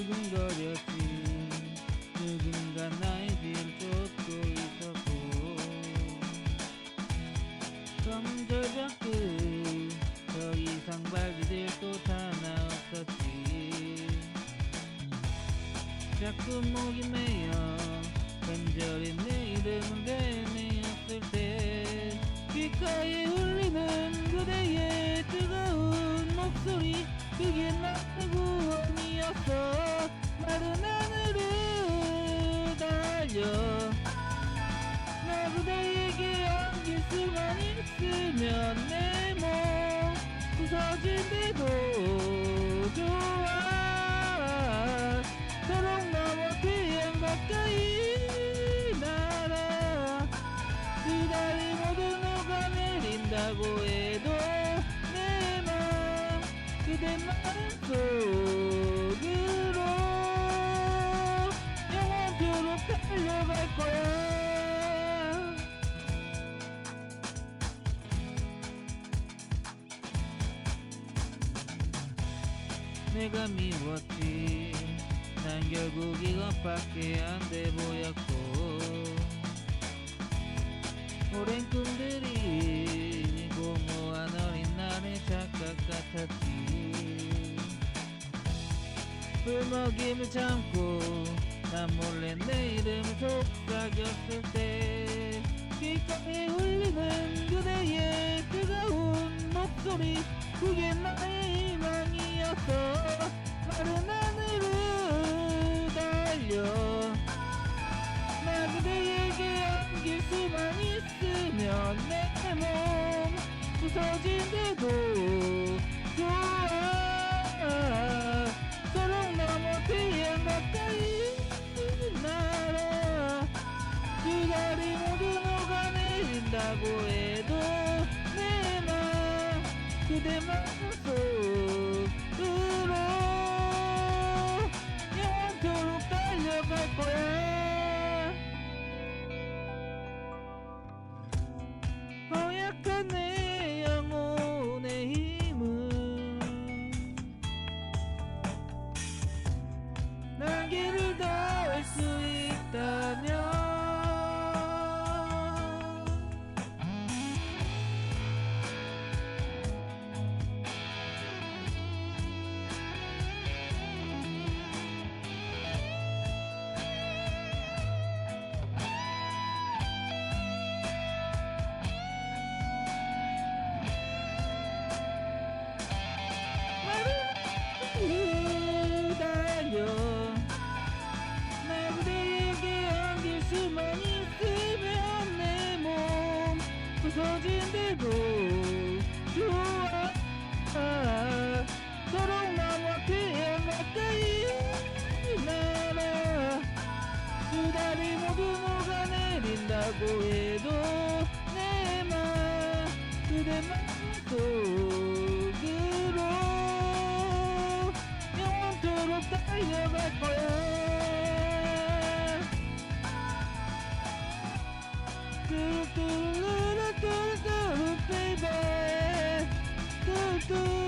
두근거렸지. 누군가 나의 뒤를 쫓고 있었고. 검절벽 끝더 이상 발디딜 곳 하나 없었지. 자꾸 목이 메여 나 그대에게 안길 수만 있으면 내 몸 부서진대도 좋아. 서로 넘어 태양 가까이 날아. 그달이 모두 녹아내린다고 해 내가 미웠지. 난 결국 이것밖에 안 돼 보였고. 오랜 꿈들이 고무한 어린 날의 착각 같았지. 불먹임을 참고 난 몰래 내 이름을 속삭였을 때 귓가에 울리는 그대의 뜨거운 목소리 그게 나의 마른 하늘을 달려 나 그대에게 안길 수만 있으면 내 몸 부서진대도 좋아 서로 넘어 태양 가까이 날아 그 달이 모두 녹아내린다고 해도 내맘 그대 마음속 으로 영원토록 달려갈 거야 허약한 내 こそ人でも今日はそのまま消えなかいなら二人も雲がねりんだこえどねえまくでまとぐろ日本と六太陽が越え Bye.